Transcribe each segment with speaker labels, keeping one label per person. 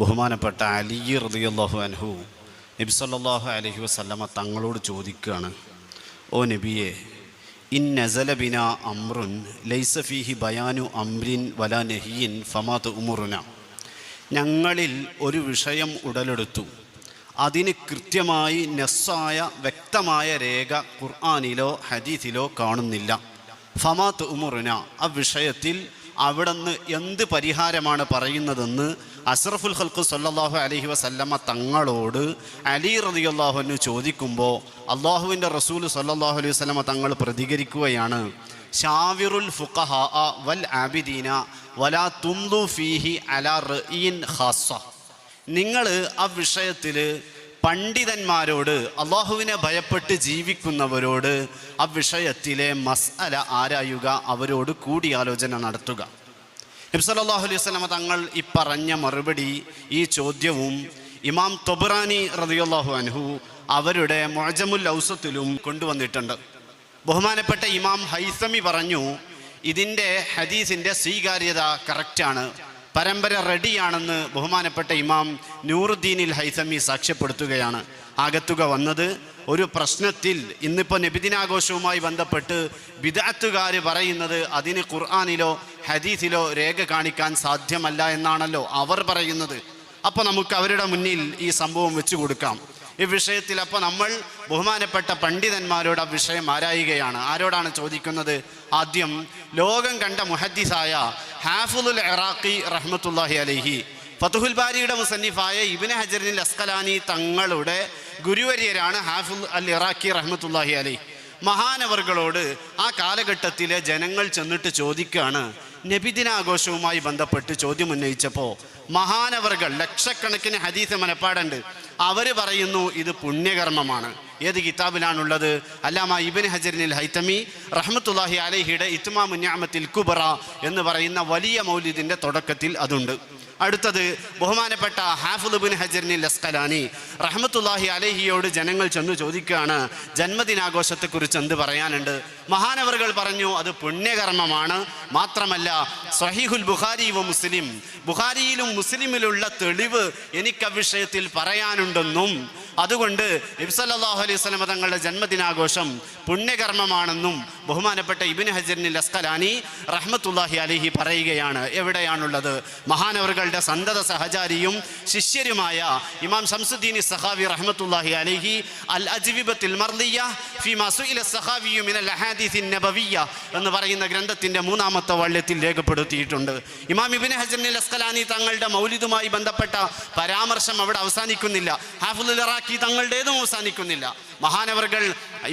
Speaker 1: ബഹുമാനപ്പെട്ട അലി റളിയല്ലാഹു അൻഹു നബി സല്ലല്ലാഹു അലൈഹി വസല്ലമ തങ്ങളോട് ചോദിക്കുകയാണ് ഓ നബിയെ ഇൻ നസല ബിന അമ്രുൻ ലൈസ ഫീഹി ബയാനു അമ്രിൻ വല നഹിയിൻ ഫമാത് ഉമുറുന ഞങ്ങളിൽ ഒരു വിഷയം ഉടലെടുത്തു. അതിന് കൃത്യമായി നെസ്സായ വ്യക്തമായ രേഖ ഖുർആാനിലോ ഹദീസിലോ കാണുന്നില്ല. ഫമാത്ത് ഉമുറുന ആ വിഷയത്തിൽ അവിടെ നിന്ന് എന്ത് പരിഹാരമാണ് പറയുന്നതെന്ന് അസ്രഫുൽ ഖൽക്ക് സല്ലാഹു അലഹി വസല്ലമ തങ്ങളോട് അലി റളിയല്ലാഹുവിന് ചോദിക്കുമ്പോൾ അള്ളാഹുവിന്റെ റസൂൽ സല്ലാഹു അലൈഹി വസല്ലമ തങ്ങൾ പ്രതികരിക്കുകയാണ് ഷാവിറുൽ ഫുഖഹ വൽ ആബിദീന വലാ തുംദു ഫീഹി അല റഈൻ ഖാസ നിങ്ങൾ ആ വിഷയത്തിൽ പണ്ഡിതന്മാരോട് അള്ളാഹുവിനെ ഭയപ്പെട്ട് ജീവിക്കുന്നവരോട് ആ വിഷയത്തിലെ മസ്അല ആരായുക അവരോട് കൂടിയാലോചന നടത്തുക. നബ്സല്ലാഹു അലൈഹി സ്വലമ തങ്ങൾ ഈ പറഞ്ഞ മറുപടി ഈ ചോദ്യവും ഇമാം തൊബറാനി റതിയുള്ളാഹു അൻഹു അവരുടെ മൊഴജമുൽ ഔസത്തിലും കൊണ്ടുവന്നിട്ടുണ്ട്. ബഹുമാനപ്പെട്ട ഇമാം ഹൈസമി പറഞ്ഞു ഇതിന്റെ ഹദീസിന്റെ സ്വീകാര്യത കറക്റ്റാണ് പരമ്പര റെഡിയാണെന്ന് ബഹുമാനപ്പെട്ട ഇമാം നൂറുദ്ദീനിൽ ഹൈസമി സാക്ഷ്യപ്പെടുത്തുകയാണ്. ആകത്തുക വന്നത് ഒരു പ്രശ്നത്തിൽ ഇന്നിപ്പോൾ നബിദിനാഘോഷവുമായി ബന്ധപ്പെട്ട് വിദഗ്ധുകാർ പറയുന്നത് അതിന് ഖുർആാനിലോ ഹദീസിലോ രേഖ കാണിക്കാൻ സാധ്യമല്ല എന്നാണല്ലോ അവർ പറയുന്നത്. അപ്പോൾ നമുക്ക് അവരുടെ മുന്നിൽ ഈ സംഭവം വെച്ചു കൊടുക്കാം. ഈ വിഷയത്തിൽ അപ്പോൾ നമ്മൾ ബഹുമാനപ്പെട്ട പണ്ഡിതന്മാരോട് ആ വിഷയം ആരായുകയാണ്? ആരോടാണ് ചോദിക്കുന്നത്? ആദ്യം ലോകം കണ്ട മുഹദ്ദിസായ ഹാഫുൽ ഇറാഖി റഹ്മത്തുല്ലാഹി അലഹി ഫതുഹുൽ ബാരിയുടെ മുസന്നിഫായ ഇബിന് ഹജറിൻ അസ്കലാനി തങ്ങളുടെ ഗുരുവര്യരാണ് ഹാഫുൽ അൽ ഇറാഖി റഹ്മത്തുല്ലാഹി അലൈഹി മഹാനവറുകളോട് ആ കാലഘട്ടത്തിലെ ജനങ്ങൾ ചെന്നിട്ട് ചോദിക്കുകയാണ് നബിദിനാഘോഷവുമായി ബന്ധപ്പെട്ട് ചോദ്യം ഉന്നയിച്ചപ്പോൾ മഹാനവറുകൾ ലക്ഷക്കണക്കിന് ഹദീസ് മനപ്പാടുണ്ട്. അവർ പറയുന്നു ഇത് പുണ്യകർമ്മമാണ്. ഏത് കിതാബിലാണുള്ളത്? അല്ലാമ ഇബിൻ ഹജറിനിൽ ഹൈത്തമി റഹ്മത്തുല്ലാഹി അലഹിയുടെ ഇത്മാ മുന്യാമത്തിൽ കുബറ എന്ന് പറയുന്ന വലിയ മൗലിദിന്റെ തുടക്കത്തിൽ അതുണ്ട്. അടുത്തത് ബഹുമാനപ്പെട്ട ഹാഫുദുബിൻ ഹജറിനി ലസ്കലാനി. റഹമത്തുല്ലാഹി അലഹിയോട് ജനങ്ങൾ ചെന്ന് ചോദിക്കുകയാണ് ജന്മദിനാഘോഷത്തെക്കുറിച്ച് എന്ത് പറയാനുണ്ട്? മഹാനവറുകൾ പറഞ്ഞു അത് പുണ്യകർമ്മമാണ്. മാത്രമല്ല സഹീഹുൽ ബുഖാരിയും മുസ്ലിം. ബുഖാരിയിലും മുസ്ലിമിലുള്ള തെളിവ് എനിക്ക് വിഷയത്തിൽ പറയാനുണ്ടെന്നും അതുകൊണ്ട് നബ്സല്ലാഹു അലൈഹി സ്വലമ തങ്ങളുടെ ജന്മദിനാഘോഷം പുണ്യകർമ്മമാണെന്നും ബഹുമാനപ്പെട്ട ഇബിൻ ഹജറിൻ ലസ്കലാനി റഹ്മത്തുല്ലാഹി അലിഹി പറയുകയാണ്. എവിടെയാണുള്ളത്? മഹാനവറുകളുടെ സന്തത സഹചാരിയും ശിഷ്യരുമായ ഇമാം ഷംസുദ്ദീൻ സഹാവി റഹ്മത്തുല്ലാഹി അലിഹി അൽ അജ്വിബത്തിൽ മർദിയ ഫി മസുഇല സഹാവിയു മിനൽ അഹാദീസിൻ നബവിയ എന്ന് പറയുന്ന ഗ്രന്ഥത്തിന്റെ മൂന്നാമത്തെ വള്യത്തിൽ രേഖപ്പെടുത്തിയിട്ടുണ്ട്. ഇമാം ഇബിൻ ഹജറിൻ ലസ്കലാനി തങ്ങളുടെ മൗലിദുമായി ബന്ധപ്പെട്ട പരാമർശം അവിടെ അവസാനിക്കുന്നില്ല. ഹാഫുൽ ഇറാഖി തങ്ങളുടേതും അവസാനിക്കുന്നില്ല. മഹാനവർകൾ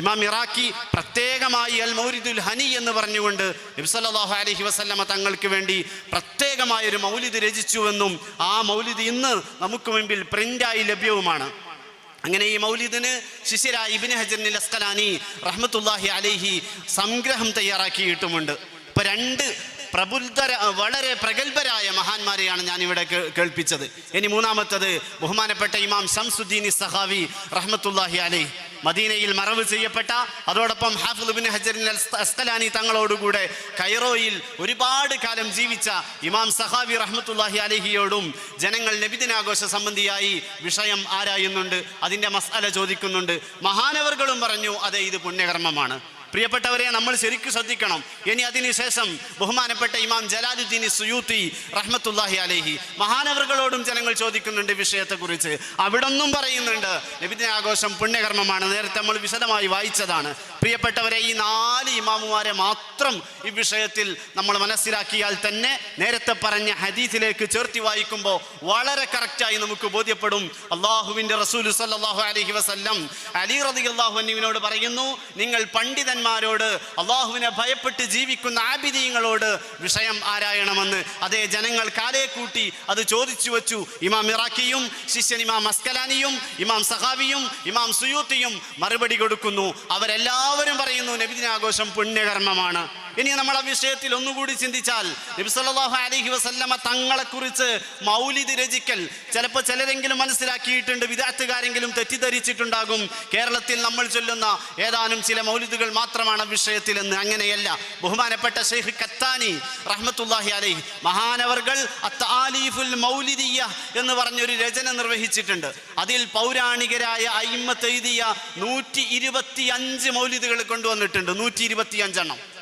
Speaker 1: ഇമാം ഇറാഖി പ്രത്യേകമായി അൽ മൗലിദുൽ ഹനി എന്ന് പറഞ്ഞുകൊണ്ട് നബ്സല്ലാഹു അലഹി വസല്ലമ തങ്ങൾക്ക് വേണ്ടി പ്രത്യേകമായ ഒരു മൗലിദ് രചിച്ചുവെന്നും ആ മൗലിദ് ഇന്ന് നമുക്ക് മുമ്പിൽ പ്രിന്റായി ലഭ്യവുമാണ്. അങ്ങനെ ഈ മൗലിദിന് ശിഷ്യരായ ഇബിൻ ഹജറിൻ അസ്കലാനി റഹ്മത്തുല്ലാഹി അലൈഹി സംഗ്രഹം തയ്യാറാക്കിയിട്ടുമുണ്ട്. ഇപ്പൊ രണ്ട് പ്രബുദ്ധര വളരെ പ്രഗത്ഭരായ മഹാന്മാരെയാണ് ഞാൻ ഇവിടെ കേൾപ്പിച്ചത്. ഇനി മൂന്നാമത്തത് ബഹുമാനപ്പെട്ട ഇമാം ഷംസുദ്ദീൻ സഹാവി റഹ്മത്തുല്ലാഹി അലൈ മദീനയിൽ മറവ് ചെയ്യപ്പെട്ട അതോടൊപ്പം ഹാഫുബിൻ ബിൻ ഹജറിൻ അസ്തലാനി തങ്ങളോടുകൂടെ കൈറോയിൽ ഒരുപാട് കാലം ജീവിച്ച ഇമാം സഹാവി റഹ്മത്തുല്ലാഹി അലഹിയോടും ജനങ്ങൾ നബിദിനാഘോഷ സംബന്ധിയായി വിഷയം ആരായുന്നുണ്ട് അതിന്റെ മസാല ചോദിക്കുന്നുണ്ട്. മഹാനവർകളും പറഞ്ഞു അതെ ഇത് പുണ്യകർമ്മമാണ്. പ്രിയപ്പെട്ടവരെ നമ്മൾ ശരിക്കും ശ്രദ്ധിക്കണം. ഇനി അതിനുശേഷം ബഹുമാനപ്പെട്ട ഇമാം ജലാലുദ്ദീൻ സുയൂത്തി റഹ്മത്തുല്ലാഹി അലഹി മഹാനവറുകളോടും ജനങ്ങൾ ചോദിക്കുന്നുണ്ട് വിഷയത്തെക്കുറിച്ച്. അവിടൊന്നും പറയുന്നുണ്ട് നബിദിനാഘോഷം പുണ്യകർമ്മമാണ്. നേരത്തെ നമ്മൾ വിശദമായി വായിച്ചതാണ്. പ്രിയപ്പെട്ടവരെ ഈ നാല് ഇമാമുമാരെ മാത്രം ഈ വിഷയത്തിൽ നമ്മൾ മനസ്സിലാക്കിയാൽ തന്നെ നേരത്തെ പറഞ്ഞ ഹദീസിലേക്ക് ചേർത്തി വായിക്കുമ്പോൾ വളരെ കറക്റ്റായി നമുക്ക് ബോധ്യപ്പെടും. അള്ളാഹുവിന്റെ റസൂൽ സല്ലാഹു അലഹി വസ്ല്ലം അലി റതി അള്ളാഹുവിനോട് പറയുന്നു നിങ്ങൾ പണ്ഡിതന്മാരോട് അള്ളാഹുവിനെ ഭയപ്പെട്ട് ജീവിക്കുന്ന ആബിദീങ്ങളോട് വിഷയം ആരായണമെന്ന്. അതേ ജനങ്ങൾ കാലേ കൂട്ടി അത് ചോദിച്ചു വച്ചു. ഇമാം ഇറാഖിയും ശിഷ്യൻ ഇമാം അസ്കലാനിയും ഇമാം സഹാവിയും ഇമാം സുയൂത്തിയും മറുപടി കൊടുക്കുന്നു. അവരെല്ലാവരും പറയുന്നു നബിദിനാഘോഷം പുണ്യകർമ്മമാണ്. ഇനി നമ്മൾ ആ വിഷയത്തിൽ ഒന്നുകൂടി ചിന്തിച്ചാൽ നബി അലഹി വസല്ലമ തങ്ങളെക്കുറിച്ച് മൗലിദ് രചിക്കൽ. ചിലപ്പോൾ ചിലരെങ്കിലും മനസ്സിലാക്കിയിട്ടുണ്ട് വിദാത്തുകാരെങ്കിലും തെറ്റിദ്ധരിച്ചിട്ടുണ്ടാകും. കേരളത്തിൽ നമ്മൾ ചൊല്ലുന്ന ഏതാനും ചില മൗലിദുകൾ മാത്രമാണ് വിഷയത്തിലെന്ന്. അങ്ങനെയല്ല. ബഹുമാനപ്പെട്ട ഷെയ്ഖ് കത്താനി റഹ്മത്തുല്ലാഹി അലൈഹി മഹാനവർകൾ അത്താലീഫുൽ മൗലിദിയ എന്ന് പറഞ്ഞൊരു രചന നിർവഹിച്ചിട്ടുണ്ട്. അതിൽ പൗരാണികരായ അയിമ്മ തെയ്തിയ നൂറ്റി ഇരുപത്തി അഞ്ച് മൗലിദുകൾ കൊണ്ടുവന്നിട്ടുണ്ട്. നൂറ്റി ഇരുപത്തി അഞ്ചെണ്ണം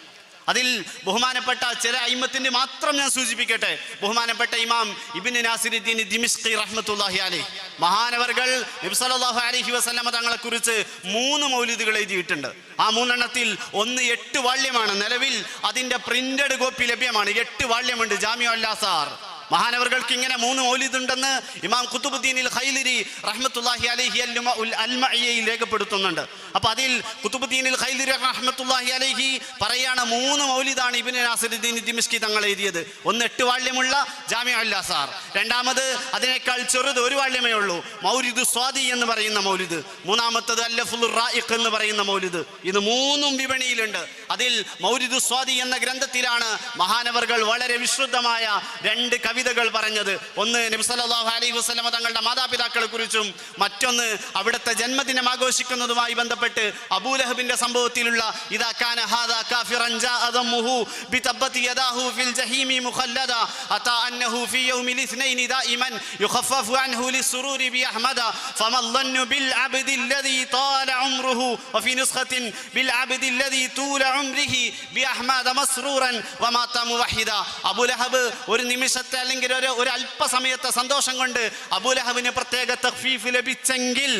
Speaker 1: അതിൽ ബഹുമാനപ്പെട്ട ചില അയിമത്തിന്റെ മാത്രം ഞാൻ സൂചിപ്പിക്കട്ടെ. ബഹുമാനപ്പെട്ട ഇമാം ഇബിൻ നാസിരുദ്ദീൻ ദിമിഷ്കി റഹ്മത്തുല്ലാഹി അലി. മഹാനവർകൾ നബ്സലാഹു അലഹി അലൈഹി തങ്ങളെക്കുറിച്ച് തങ്ങളെ കുറിച്ച് മൂന്ന് മൗലിദുകൾ എഴുതിയിട്ടുണ്ട്. ആ മൂന്നെണ്ണത്തിൽ ഒന്ന് എട്ട് വാള്യമാണ്. നിലവിൽ അതിന്റെ പ്രിന്റഡ് കോപ്പി ലഭ്യമാണ്. എട്ട് വാള്യമുണ്ട്. ജാമ്യ അല്ലാസാർ മഹാനവർക്ക് ഇങ്ങനെ മൂന്ന് മൗലിദുണ്ടെന്ന് ഇമാം കുത്തുബുദ്ദീനിൽ ഖൈലിരി റഹ്മത്തുല്ലാഹി അലഹി അൽമയിൽ രേഖപ്പെടുത്തുന്നുണ്ട്. അപ്പൊ അതിൽ കുത്തുബുദ്ദീനിൽ ഖൈലിരി റഹ്മത്തുല്ലാഹി അലഹി പറയാണ് മൂന്ന് മൗലിദാണ് ഇബിൻ നാസിറുദ്ദീൻ ദിമിസ്കി തങ്ങൾ എഴുതിയത് ഒന്ന് എട്ട് വാള്യമുള്ള ജാമ്യ അല്ലാസാർ രണ്ടാമത് അതിനേക്കാൾ ചെറുത് ഒരു വാള്യമേ ഉള്ളൂ. മൗലിദ് സ്വാദി എന്ന് പറയുന്ന മൗലിദ്. മൂന്നാമത്തത് അല്ലഫുൽ റായിഖ് എന്ന് പറയുന്ന മൗലിദ്. ഇത് മൂന്നും വിപണിയിലുണ്ട്. അതിൽ മൗലിദ് സ്വാദി എന്ന ഗ്രന്ഥത്തിലാണ് മഹാനവർകൾ വളരെ വിശുദ്ധമായ രണ്ട് കവിതകൾ പറഞ്ഞത്. ഒന്ന് നബ്സലാഹു അലി വസ്ലമ തങ്ങളുടെ മാതാപിതാക്കളെ കുറിച്ചും മറ്റൊന്ന് അവിടുത്തെ ജന്മദിനം ആഘോഷിക്കുന്നതുമായി ബന്ധപ്പെട്ട് അബൂലഹബിന്റെ സംഭവത്തിലുള്ള ഒരു നിമിഷത്തെ അല്ലെങ്കിൽ ഒരു ഒരു അല്പസമയത്തെ സന്തോഷം കൊണ്ട് അബൂലഹബിന് പ്രത്യേക തഖ്ഫീഫ് ലഭിച്ചെങ്കിൽ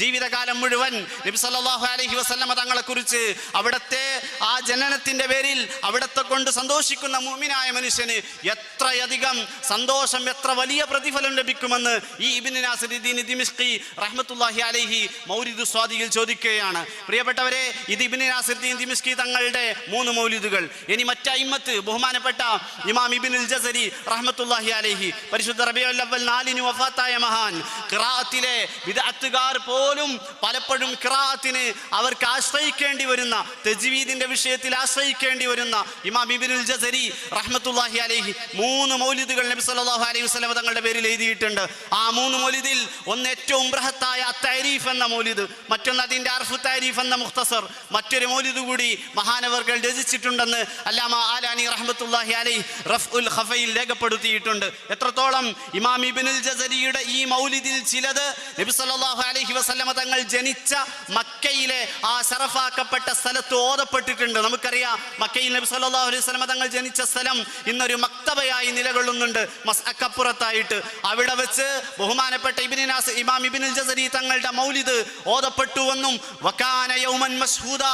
Speaker 1: ജീവിതകാലം മുഴുവൻ നബി സല്ലല്ലാഹു അലൈഹി വസല്ലമ തങ്ങളെ കുറിച്ച് അവിടുത്തെ ആ ജനനത്തിന്റെ പേരിൽ അവിടത്തെ കൊണ്ട് സന്തോഷിക്കുന്ന മുഅ്മിനായ മനുഷ്യന് എത്രയധികം സന്തോഷം എത്ര വലിയ പ്രതിഫലം ലഭിക്കുമെന്ന് ഈ ഇബ്നു നാസിറുദ്ദീൻ ദിമിഷ്കി റഹ്മത്തുല്ലാഹി അലഹി മൗലിദു സ്വാദിയിൽ ചോദിക്കുകയാണ്. പ്രിയപ്പെട്ടവരെ ഇത് ഇബ്നു നാസിറുദ്ദീൻ ദിമിഷ്കി തങ്ങളുടെ മൂന്ന് മൗലിദുകൾ. ഇനി മറ്റൈമത്ത് ബഹുമാനപ്പെട്ട ഇമാം ഇബിൻ ഉൽ ജസരി റഹ്മത്തുള്ളാഹി അലൈഹി പരിശുദ്ധ റബിയുൽ അവ്വൽ നാലിന് വഫാത്തായ മഹാൻ ക്രാത്തിലെ വിദഅത്തുകാർ പോലും പലപ്പോഴും ക്രാത്തിന് അവർക്ക് ആശ്രയിക്കേണ്ടി വരുന്ന തജ്വീദിന്റെ വിഷയത്തിൽ ആശ്രയിക്കേണ്ടി വരുന്ന ഇമാം ഇബ്നുൽ ജസരി റഹ്മത്തുള്ളാഹി അലൈഹി മൂന്ന് മൗലിദുകൾ നബി സല്ലല്ലാഹു അലൈഹി വസ്ലം തങ്ങളുടെ പേരിൽ എഴുതിയിട്ടുണ്ട്. ആ മൂന്ന് മൗലിദിൽ ഒന്ന് ഏറ്റവും ബൃഹത്തായ തരീഫ് എന്ന മൗലിദ് മറ്റൊന്ന് അതിന്റെ അർഫു താരീഫ് എന്ന മുഖ്തസർ മറ്റൊരു മൗലിദ് കൂടി മഹാനവർകൾ രചിച്ചിട്ടുണ്ടെന്ന് അല്ലാമ ആലാനി റഹ്മത്തുള്ളാഹി അലൈഹി റഫ്ഉൽ ഖഫയിൽ രേഖപ്പെടുത്തിയിട്ടുണ്ട്. എത്രത്തോളം ഇമാം ഇബ്നുൽ ജസരിയുടെ ഈ മൗലിദിൽ ചിലത്? നബി സല്ലല്ലാഹു അലൈഹി വസല്ലമ തങ്ങൾ ജനിച്ച മക്കയിലെ ആ ശറഫാക്കപ്പെട്ട സ്ഥലത്ത് ഓതപ്പെട്ടിട്ടുണ്ട്. നമുക്കറിയാം മക്കയിൽ നബി സല്ലല്ലാഹു അലൈഹി സ്വലമ തങ്ങൾ ജനിച്ച സ്ഥലം ഇന്നൊരു മക്തബയായി നിലകൊള്ളുന്നുണ്ട്. മസ്അക്കപ്പുറത്തായിട്ട് അവിടെ വെച്ച് ബഹുമാനപ്പെട്ട ഇബ്നുനാസ് ഇമാം ഇബിനുൽ ജസരി തങ്ങളുടെ മൗലിദ് ഓതപ്പെട്ടുവെന്നും വക്കാന യൗമൻ മഷൂദ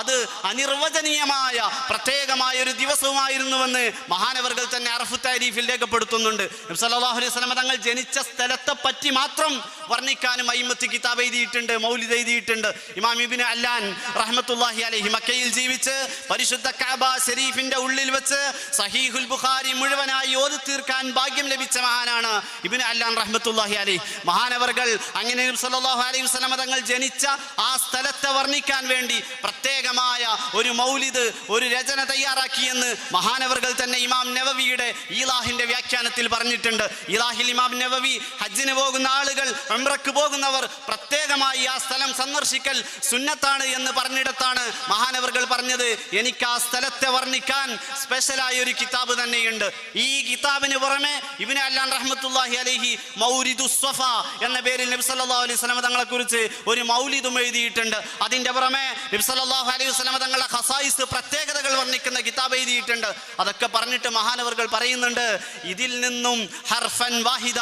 Speaker 1: അത് അനിർവചനീയമായ പ്രത്യേകമായ ഒരു ദിവസവുമായിരുന്നുവെന്ന് മഹാനവർകൾ തന്നെ അറഫു താരീഫിൽ രേഖപ്പെടുത്തുന്നുണ്ട്. നബി സല്ലല്ലാഹു അലൈഹി സ്വലമ തങ്ങൾ ജനിച്ച സ്ഥലത്തെ പറ്റി മാത്രം വർണിക്കാനും അയ്മത്ത് കിതാബ് എഴുതിയിട്ടുണ്ട് മൗലിദ് എഴുതിയിട്ടുണ്ട്. ഇമാം ഇബിൻ അല്ലാൻ റഹ്മത്തുള്ളാഹി അലൈഹി മക്കയിൽ ജീവിച്ച് പരിശുദ്ധ കഅബ ശരീഫിന്റെ ഉള്ളിൽ വെച്ച് സഹീഹുൽ ബുഖാരി മുഴുവനായി ഓതി തീർക്കാൻ ഭാഗ്യം ലഭിച്ച മഹാനാണ് ഇബിൻ അല്ലാൻ റഹ്മത്തുള്ളാഹി അലൈഹി. മഹാനവർകൾ അങ്ങനെ സല്ലല്ലാഹു അലൈഹി വസല്ലം തങ്ങൾ ജനിച്ച ആ സ്ഥലത്തെ വർണിക്കാൻ വേണ്ടി പ്രത്യേകമായ ഒരു മൗലിദ് ഒരു രചന തയ്യാറാക്കിയെന്ന് മഹാനവർകൾ തന്നെ ഇമാം നവവിയുടെ ഈലാഹിന്റെ വ്യാഖ്യാനത്തിൽ പറഞ്ഞിട്ടുണ്ട്. ഇലാഹിൽ ഇമാം നവവി ഹജ്ജിന് പോകുന്ന ആളുകൾ ഉംറക്ക് പോകുന്നവർ പ്രത്യേകമായി ആ സ്ഥലം സന്ദർശിക്കൽ സുന്നത്താണ് എന്ന് പറഞ്ഞിടത്താണ് മഹാനവർകൾ പറഞ്ഞത്. എനിക്ക് ആ സ്ഥലത്തെ വർണിക്കാൻ സ്പെഷ്യലായ ഒരു കിതാബ് തന്നെയുണ്ട്. ഈ കിതാബിന് പുറമെ ഇബിന് അല്ലാൻ റഹ്മത്തുല്ലാഹി അലൈഹി മൗലിദു സ്വഫ എന്ന പേരിൽ നബി സല്ലല്ലാഹു അലൈഹി സ്വലമ തങ്ങളെ കുറിച്ച് ഒരു മൗലിദും എഴുതിയിട്ടുണ്ട്. അതിന്റെ പുറമെ നബി സല്ലല്ലാഹു അലൈഹി സ്വലമ തങ്ങളുടെ ഹസായിസ് പ്രത്യേകതകൾ വർണിക്കുന്ന കിതാബ് എഴുതിയിട്ടുണ്ട്. അതൊക്കെ പറഞ്ഞിട്ട് മഹാനവർകൾ പറയുന്നുണ്ട് ഇതിൽ നിന്നും ഹർഫൻ വാഹിദ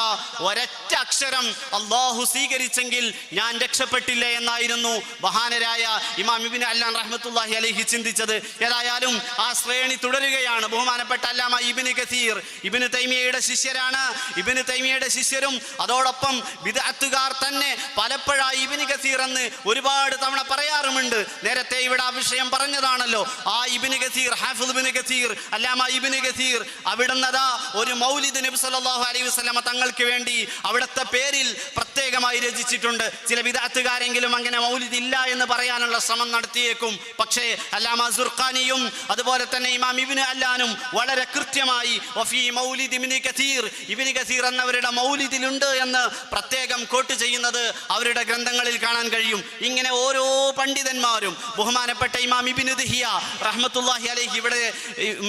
Speaker 1: ഒരൊറ്റ അക്ഷരം അള്ളാഹു സ്വീകരിച്ചെങ്കിൽ ഞാൻ രക്ഷപ്പെട്ടില്ല എന്നായിരുന്നു. മഹാനരായ ഇമാം ഇബിൻ അല്ലാൻ റഹ്മത്തുള്ളാഹി അലൈഹി ചിന്തിച്ചത് ഏതായാലും ആ ശ്രേണി തുടരുകയാണ്. ബഹുമാനപ്പെട്ട അല്ലാമ ഇബിന് കസീർ. ഇബിന് തൈമിയയുടെ ശിഷ്യരാണ്. ഇബിന് തൈമിയയുടെ ശിഷ്യരും അതോടൊപ്പം വിദഗ്ധുകാർ തന്നെ പലപ്പോഴായി ഇബിന് കസീർ എന്ന് ഒരുപാട് തവണ പറയാറുമുണ്ട്. നേരത്തെ ഇവിടെ ആ വിഷയം പറഞ്ഞതാണല്ലോ. ആ ഇബിന് കസീർ ഹാഫിദ് ഇബിന് കസീർ അല്ലാമ ഇബിന് കസീർ അവിടുന്നതാ ഒരു മൗലിദ് നബി സല്ലല്ലാഹു അലൈഹി വസല്ലമ തങ്ങൾക്ക് വേണ്ടി അവിടുത്തെ പേരിൽ പ്രത്യേക പ്രത്യേകമായി രചിച്ചിട്ടുണ്ട്. ചില വിദാത്തുകാരെങ്കിലും അങ്ങനെ മൗലിദ് ഇല്ല എന്ന് പറയാനുള്ള ശ്രമം നടത്തിയേക്കും. പക്ഷേ അല്ലാമ സുർഖാനിയും അതുപോലെ തന്നെ ഇമാം ഇബിന് അല്ലാനും വളരെ കൃത്യമായി എന്നവരുടെ മൗലിദിലുണ്ട് എന്ന് പ്രത്യേകം കോട്ട് ചെയ്യുന്നത് അവരുടെ ഗ്രന്ഥങ്ങളിൽ കാണാൻ കഴിയും. ഇങ്ങനെ ഓരോ പണ്ഡിതന്മാരും ബഹുമാനപ്പെട്ട ഇമാം ഇബിന് ദിഹിയ റഹ്മത്തുല്ലാഹി അലഹി ഇവിടെ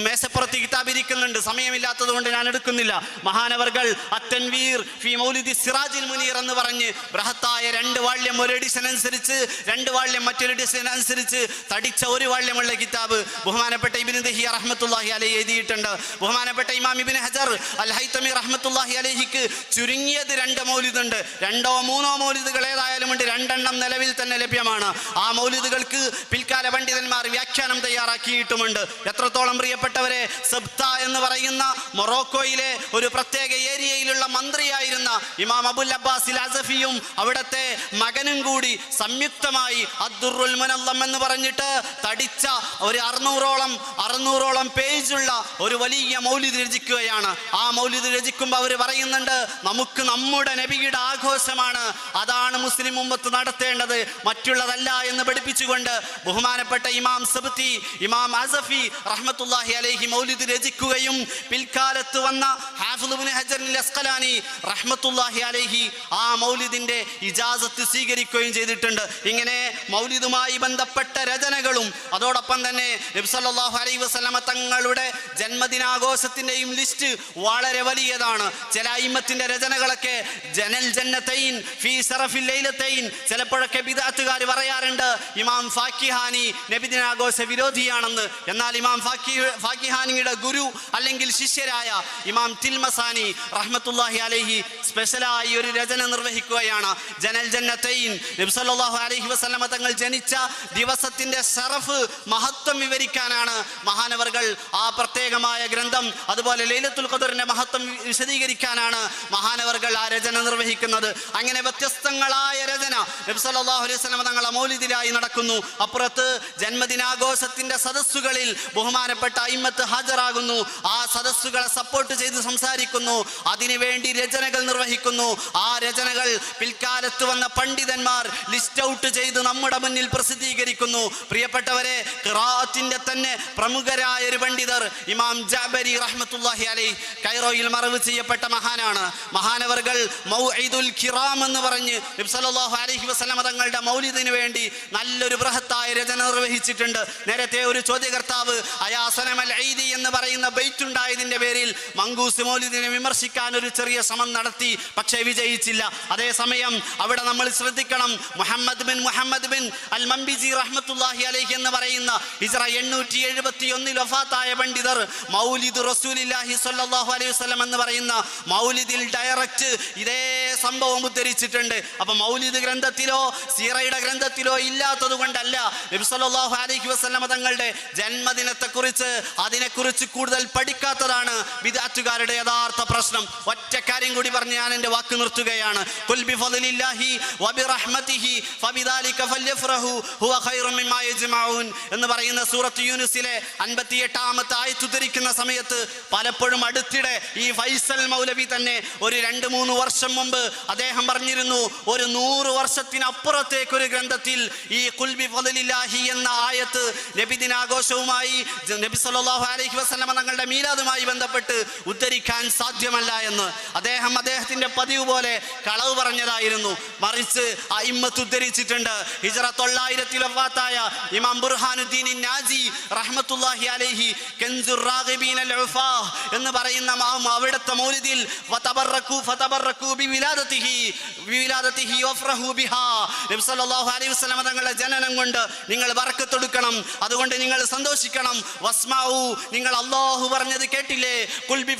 Speaker 1: മേശപ്പുറത്ത് കിതാബ് ഇരിക്കുന്നുണ്ട് സമയമില്ലാത്തത് കൊണ്ട് ഞാൻ എടുക്കുന്നില്ല. മഹാനവർകൾ അത്തൻവീർ ഫി മൗലിദി സിറാജിൽ മുനീർ എന്ന് പറഞ്ഞ് ബൃഹത്തായ രണ്ട് വാള്യം ഒരു എഡിഷൻ അനുസരിച്ച് രണ്ട് വാള്യം മറ്റൊരു എഡിഷൻ അനുസരിച്ച് തടിച്ച ഒരു വാള്യമുള്ള കിതാബ് ബഹുമാനപ്പെട്ട ഇബിൻ ദഹിയ റഹ്മത്തുല്ലാഹി അലൈഹി എഴുതിയിട്ടുണ്ട്. ബഹുമാനപ്പെട്ട ഇമാം ഇബിൻ ഹജർ അൽ ഹൈത്തമി റഹ്മത്തുല്ലാഹി അലൈഹിക്ക് ചുരുങ്ങിയത് രണ്ട് മൗലിദുണ്ട്. രണ്ടോ മൂന്നോ മൗലിദുകൾ ഏതായാലും ഉണ്ട്. രണ്ടെണ്ണം നിലവിൽ തന്നെ ലഭ്യമാണ്. ആ മൗലിദുകൾക്ക് പിൽക്കാല പണ്ഡിതന്മാർ വ്യാഖ്യാനം തയ്യാറാക്കിയിട്ടുമുണ്ട്. എത്രത്തോളം പ്രിയപ്പെട്ടവരെ സബ്ത എന്ന് പറയുന്ന മൊറോക്കോയിലെ ഒരു പ്രത്യേക ഏരിയയിലുള്ള മന്ത്രിയായിരുന്ന ഇമാം അബുൽ അബ്ബാസിൽ അസഫിയും അവിടുത്തെ മകനും കൂടി സംയുക്തമായി അദ്ദുറുൽ മുനല്ലം എന്ന് പറഞ്ഞിട്ട് തടിച്ച ഒരു അറുന്നൂറോളം അറുന്നൂറോളം പേജുള്ള ഒരു വലിയ മൗലിദ് രചിക്കുകയാണ്. ആ മൗലിദ് രചിക്കുമ്പോൾ അവർ പറയുന്നുണ്ട് നമുക്ക് നമ്മുടെ നബിയുടെ ആഘോഷമാണ്. അതാണ് മുസ്ലിം ഉമ്മത്ത് നടത്തേണ്ടത്. മറ്റുള്ളതല്ല എന്ന് പഠിപ്പിച്ചുകൊണ്ട് ബഹുമാനപ്പെട്ട ഇമാം സബത്തി ഇമാം അസഫി റഹ്മത്തുല്ലാഹി അലൈഹി മൗലിദ് രചിക്കുകയും പിൽക്കാലത്ത് വന്ന ഹാഫിദ് ഹജറിൻ അസ്കലാനി റഹ്മത്തുല്ലാഹി അലൈഹി ആ മൗലിദിന്റെ ഇജാസത്ത് സ്വീകരിക്കുകയും ചെയ്തിട്ടുണ്ട്. ഇങ്ങനെ മൗലിദുമായി ബന്ധപ്പെട്ട രചനകളും അതോടൊപ്പം തന്നെ നബ്സല്ലാഹു അലൈ വസ്ലമ തങ്ങളുടെ ജന്മദിനാഘോഷത്തിന്റെയും ലിസ്റ്റ് വളരെ വലിയതാണ്. ചില അയിമത്തിന്റെ രചനകളൊക്കെ ജനൽ ജന്നത്തൈൻ ഫീ സറഫിൽ ലൈലത്തൈൻ ചിലപ്പോഴൊക്കെ ബിദാത്തുകാർ പറയാറുണ്ട് ഇമാം ഫാക്കിഹാനി നബിദിനാഘോഷ വിരോധിയാണെന്ന്. എന്നാൽ ഇമാം ഫാക്കി ഫാക്കിഹാനിയുടെ ഗുരു അല്ലെങ്കിൽ ശിഷ്യരായ ഇമാം തിൽമസാനി റഹ്മത്തുല്ലാഹി അലൈഹി സ്പെഷ്യലായി ഒരു രചന നിർവഹിക്കുകയാണ് ജനൽ ജന്നത്തൈൻ. നബ്സല്ലാഹു അലഹി വസ്ലമ തങ്ങൾ ജനിച്ച ദിവസത്തിന്റെ ഷറഫ് മഹത്വം വിവരിക്കാനാണ് മഹാനവർകൾ ആ പ്രത്യേകമായ ഗ്രന്ഥം അതുപോലെ ലൈലത്തുൽ ഖദറിന്റെ മഹത്വം വിശദീകരിക്കാനാണ് മഹാനവർകൾ ആ രചന നിർവഹിക്കുന്നത്. അങ്ങനെ വ്യത്യസ്തങ്ങളായ രചന നബ്സല്ലാഹു അലൈഹി വസ്ലമ തങ്ങൾ അമൗലിദിലായി നടക്കുന്നു. അപ്പുറത്ത് ജന്മദിനാഘോഷത്തിന്റെ സദസ്സുകളിൽ ബഹുമാനപ്പെട്ട അയിമത്ത് ഹാജരാകുന്നു. ആ സദസ്സുകളെ സപ്പോർട്ട് ചെയ്ത് സംസാരിക്കുന്നു. അതിനുവേണ്ടി രചനകൾ നിർവഹിക്കുന്നു. ആ രചനകൾ പിൽക്കാലത്ത് വന്ന പണ്ഡിതന്മാർ ലിസ്റ്റ് ഔട്ട് ചെയ്ത് നമ്മുടെ മുന്നിൽ പ്രസിദ്ധീകരിക്കുന്നു. പ്രിയപ്പെട്ടവരെ ഖിറാഅത്തിന്റെ തന്നെ പ്രമുഖരായ ഒരു പണ്ഡിതർ ഇമാം ജാബരി റഹ്മത്തുല്ലാഹി അലൈ കൈറോയിൽ മറവ് ചെയ്യപ്പെട്ട മഹാനാണ്. മഹാനവർകൾ മൗഇദുൽ ഖിറാം എന്ന് പറഞ്ഞ് നബി സല്ലല്ലാഹു അലൈഹി വസല്ലമ തങ്ങളുടെ മൗലിദിന് വേണ്ടി നല്ലൊരു ബൃഹത്തായ രചന നിർവഹിച്ചിട്ടുണ്ട്. നേരത്തെ ഒരു ചോദ്യകർത്താവ് അയാസനമൽ ഐദി എന്ന് പറയുന്ന ബൈറ്റ് ഉണ്ടായതിന്റെ പേരിൽ മങ്കൂസ് മൗലിദിനെ വിമർശിക്കാൻ ഒരു ചെറിയ ശ്രമം നടത്തി പക്ഷേ വിജയിച്ചില്ല. അതേസമയം അവിടെ നമ്മൾ ശ്രദ്ധിക്കണം. Muhammad bin Muhammad bin al Manbiji റഹ്മത്തുല്ലാഹി അലൈഹി എന്ന് പറയുന്ന ഇസ്ര എണ്ണൂറ്റി എഴുപത്തി ഒന്നിൽ ഒഫാത്തായ പണ്ഡിതർ മൗലിദ് റസൂലില്ലാഹി സ്വല്ലല്ലാഹു അലൈഹി വസ്ലം എന്ന് പറയുന്ന മൗലിദിൽ ഡയറക്റ്റ് ഇതേ സംഭവം ഉദ്ധരിച്ചിട്ടുണ്ട്. അപ്പൊ മൗലിദ് ഗ്രന്ഥത്തിലോ സീറയുടെ ഗ്രന്ഥത്തിലോ ഇല്ലാത്തത് കൊണ്ടല്ല നബി സല്ലല്ലാഹു അലൈഹി വസല്ലം തങ്ങളുടെ ജന്മദിനത്തെക്കുറിച്ച് അതിനെക്കുറിച്ച് കൂടുതൽ പഠിക്കാത്തതാണ് വിദാറ്റുകാരുടെ യഥാർത്ഥ പ്രശ്നം. ഒറ്റ കാര്യം കൂടി പറഞ്ഞ് ഞാൻ എന്റെ വാക്ക് നിർത്തുകയാണ്. ഖുൽ ബിഫദ്ലില്ലാഹി വബിറഹ്മതിഹി ഫബിദാലിക ഫല്യഫ്റഹു ഹുവ ഖൈറും മിമ്മാ യജ്മഊൻ എന്ന് പറയുന്ന സൂറത്ത് യൂനുസിലെ 58ാമത്തെ ആയത്ത് ഉദ്ധരിക്കുന്ന സമയത്ത് പലപ്പോഴും അടുത്തിടെ ഈ ഫൈസൽ മൗലവി തന്നെ ഒരു രണ്ട് മൂന്ന് വർഷം മുമ്പ് അദ്ദേഹം പറഞ്ഞിരുന്നു ഒരു നൂറ് വർഷത്തിനപ്പുറത്തേക്ക് ഒരു ഗ്രന്ഥത്തിൽ ഈ കുൽബി ഫദലില്ലാഹി എന്ന ആയത്ത് നബിദിനാഘോഷവുമായി ജ- നബി സല്ലല്ലാഹു അലൈഹി വസല്ലമ തങ്ങളുടെ മീലാദുമായി ബന്ധപ്പെട്ട് ഉദ്ധരിക്കാൻ സാധ്യമല്ല എന്ന്. അദ്ദേഹം അദ്ദേഹത്തിന്റെ പതിവ് പോലെ കളവ് പറഞ്ഞതായിരുന്നു. മറിച്ച് അയിമ്മത്ത് ഉദ്ധരിച്ചിട്ടുണ്ട്. ഹിജറ തൊള്ളായിരത്തിൽ വഫാത്തായ ഇമാം ബുർഹാനുദ്ദീൻ നാജി റഹ്മത്തുല്ലാഹി അലൈഹി കെൻസുർ റാഗിബീൻ അൽ എന്ന് പറയുന്ന മാം അവിടുത്തെ മൗലിദിൽ ഫതബറക്കു ഫതബറക്കു ബിവിലാദതിഹി ബിവിലാദതിഹി വഫ്റഹു ബിഹാ നബി സല്ലല്ലാഹു അലൈഹി വസല്ലം തങ്ങളുടെ ജനനം കൊണ്ട് നിങ്ങൾ ബർക്കത്തെടുക്കണം അതുകൊണ്ട് നിങ്ങൾ സന്തോഷിക്കണം. വസ്മാഉ നിങ്ങൾ അല്ലാഹു പറഞ്ഞത് കേട്ടില്ലേ? ഖുൽ വബി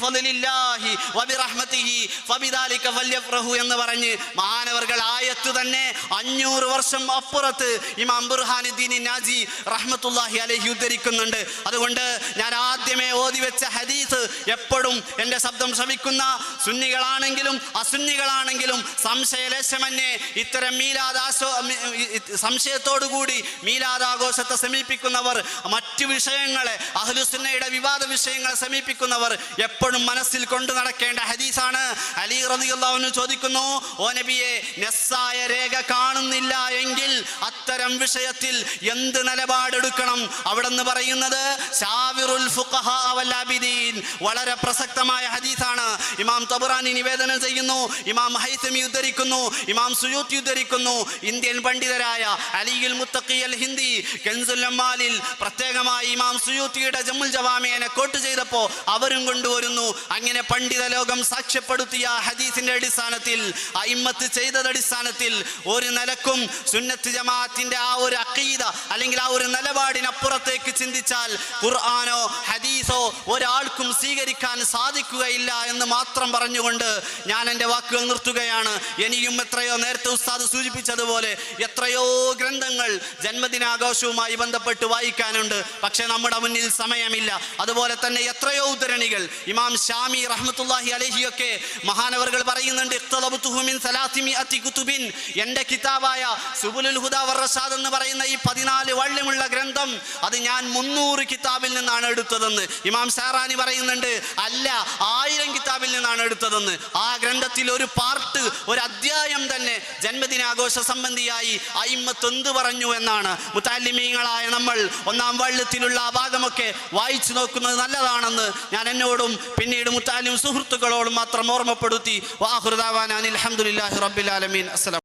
Speaker 1: വബിറഹ്മതിഹി ഫബിദാലിക ഫല്യഫ്റഹു എന്ന് പറഞ്ഞ് മഹാനവർകൾ ആയത്ത് തന്നെ അഞ്ഞൂറ് വർഷം അപ്പുറത്ത് ഇമാം ബുർഹാനുദ്ദീൻ നാജി റഹ്മത്തുല്ലാഹി അലഹി ഉദ്ധരിക്കുന്നുണ്ട്. അതുകൊണ്ട് ഞാൻ ആദ്യമേ ഓതി വെച്ച ഹദീസ് എപ്പോഴും എന്റെ ശബ്ദം ശ്രമിക്കുന്ന സുന്നികളാണെങ്കിലും അസുന്നികളാണെങ്കിലും സംശയലേശമന്യേ ഇത്തരം മീലാദാശോ സംശയത്തോടുകൂടി മീലാദാഘോഷത്തെ സമീപിക്കുന്നവർ മറ്റു വിഷയങ്ങളെ അഹ്ലുസുന്നയുടെ വിവാദ വിഷയങ്ങളെ സമീപിക്കുന്നവർ എപ്പോഴും മനസ്സിൽ കൊണ്ടു നടക്കേണ്ട ഹദീസാണ് അലി റളിയല്ലാഹു ചോദിക്കുന്നു ഓ നബിയെ നെസ്സായ രേഖ അത്തരം വിഷയത്തിൽ എന്ത് നിലപാടെടുക്കണം? അവിടെ നിന്ന് പറയുന്നത്. വളരെ പ്രസക്തമായ ഹദീസാണ്. ഇമാം തബുറാനി നിവേദനം ചെയ്യുന്നു ഇമാം ഹൈസമി ഉദ്ധരിക്കുന്നു ഇമാം സുയൂത്ത് ഉദ്ധരിക്കുന്നു. ഇന്ത്യൻ പണ്ഡിതരായ അലിയുൽ മുത്തഖി അൽ ഹിന്ദി കെൻസുൽ അമ്മാലിൽ പ്രത്യേകമായി ഇമാം സുയൂത്തിയുടെ ജമ്മുൽ ജവാമിയനെ കോട്ട് ചെയ്തപ്പോൾ അവരും കൊണ്ടുവരുന്നു. അങ്ങനെ പണ്ഡിത ലോകം സാക്ഷ്യപ്പെടുത്തിയ ഹദീസിന്റെ അടിസ്ഥാനത്തിൽ അയിമത്ത് ചെയ്തത് അടിസ്ഥാനത്തിൽ ഒരു നിലക്കും സുന്നത്ത് ജമാഅത്തിന്റെ ആ ഒരു അക്കീത അല്ലെങ്കിൽ ആ ഒരു നിലപാടിനപ്പുറത്തേക്ക് ചിന്തിച്ചാൽ ഖുർആാനോ ഹദീസോ ഒരാൾക്കും സ്വീകരിക്കാൻ സാധിക്കുകയില്ല എന്ന് മാത്രം പറഞ്ഞുകൊണ്ട് ഞാൻ എന്റെ വാക്കുകൾ നിർത്തുകയാണ്. ഇനിയും എത്രയോ നേരത്തെ ഉസ്താദ് സൂചിപ്പിച്ചതുപോലെ എത്രയോ ഗ്രന്ഥങ്ങൾ ജന്മദിനാഘോഷവുമായി ബന്ധപ്പെട്ട് വായിക്കാനുണ്ട്. പക്ഷേ നമ്മുടെ മുന്നിൽ സമയമില്ല. അതുപോലെ തന്നെ എത്രയോ ഉദ്ധരണികൾ. ഇമാം ഷാമി റഹ്മത്തുല്ലാഹി അലഹിയൊക്കെ മഹാനവറുകൾ പറയുന്നുണ്ട് എന്റെ കിതാബായ സുബുലുൽ ഹുദ റഷാദ് എന്ന് പറയുന്ന ഈ പതിനാല് വള്ളിമുള്ള ഗ്രന്ഥം അത് ഞാൻ മുന്നൂറ് കിതാബിൽ നിന്നാണ് എടുത്തതെന്ന്. ഇമാം സാറാനി പറയുന്നുണ്ട് അല്ല ആയിരം കിതാബിൽ നിന്നാണ് എടുത്തതെന്ന്. ആ ഗ്രന്ഥത്തിൽ ഒരു പാർട്ട് ഒരു അധ്യായം തന്നെ ജന്മദിനാഘോഷ സംബന്ധിയായി അയിമത്ത് എന്ത് പറഞ്ഞു എന്നാണ്. മുത്താലിമീങ്ങളായ നമ്മൾ ഒന്നാം വള്ളത്തിലുള്ള ആ ഭാഗമൊക്കെ വായിച്ചു നോക്കുന്നത് നല്ലതാണെന്ന് ഞാൻ എന്നോടും പിന്നീട് മുത്താലിം സുഹൃത്തുക്കളോടും മാത്രം ഓർമ്മപ്പെടുത്തി. വാഹുർദാവാൻ അനിൽ അഹമ്മദില്ലാഹി റബ്ബിൽ ആലമീൻ. അസ്സലാം